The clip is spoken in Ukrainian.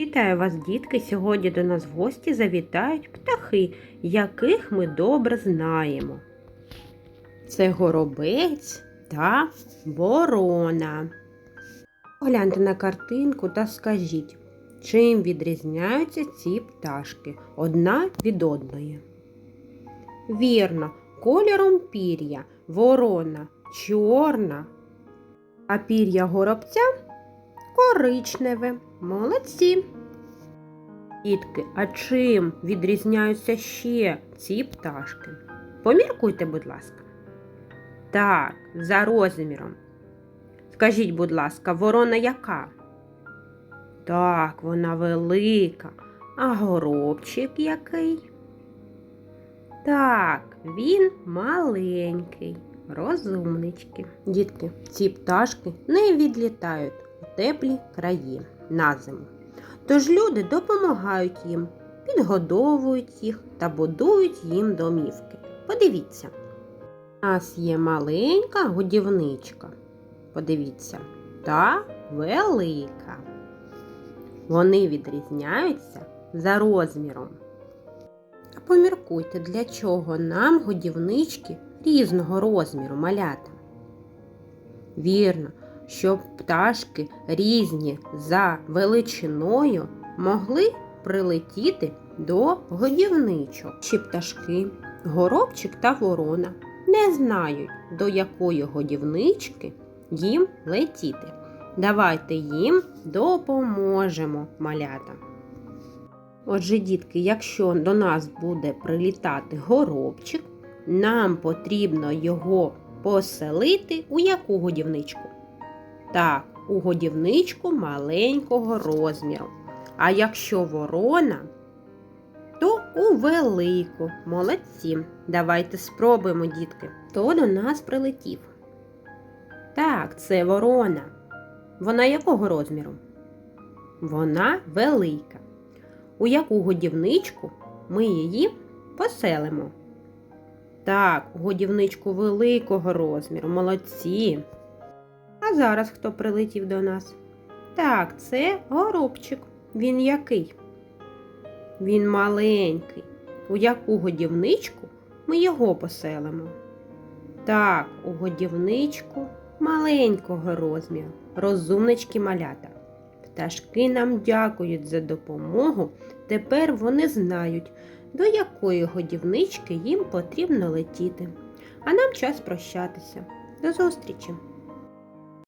Вітаю вас, дітки! Сьогодні до нас в гості завітають птахи, яких ми добре знаємо. Це горобець та ворона. Погляньте на картинку та скажіть, чим відрізняються ці пташки одна від одної. Вірно, кольором пір'я ворона чорна, а пір'я горобця коричневе. Молодці. Дітки, а чим відрізняються ще ці пташки? Поміркуйте, будь ласка. Так, за розміром. Скажіть, будь ласка, ворона яка? Так, вона велика. А горобчик який? Так, він маленький, розумнички. Дітки, ці пташки не відлітають теплі краї на зиму. Тож люди допомагають їм, підгодовують їх та будують їм домівки. Подивіться, у нас є маленька годівничка. Подивіться, та велика. Вони відрізняються за розміром. А поміркуйте, для чого нам годівнички різного розміру малята. Вірно, щоб пташки різні за величиною могли прилетіти до годівничок. Чи пташки, горобчик та ворона не знають, до якої годівнички їм летіти. Давайте їм допоможемо малята. Отже, дітки, якщо до нас буде прилітати горобчик, нам потрібно його поселити у яку годівничку? Так, у годівничку маленького розміру. А якщо ворона, то у велику. Молодці. Давайте спробуємо, дітки. Хто до нас прилетів? Так, це ворона. Вона якого розміру? Вона велика. У яку годівничку ми її поселимо? Так, годівничку великого розміру. Молодці. А зараз хто прилетів до нас? Так, це горобчик. Він який? Він маленький. У яку годівничку ми його поселимо? Так, у годівничку маленького розміру. Розумнички малята. Пташки нам дякують за допомогу. Тепер вони знають, до якої годівнички їм потрібно летіти. А нам час прощатися. До зустрічі!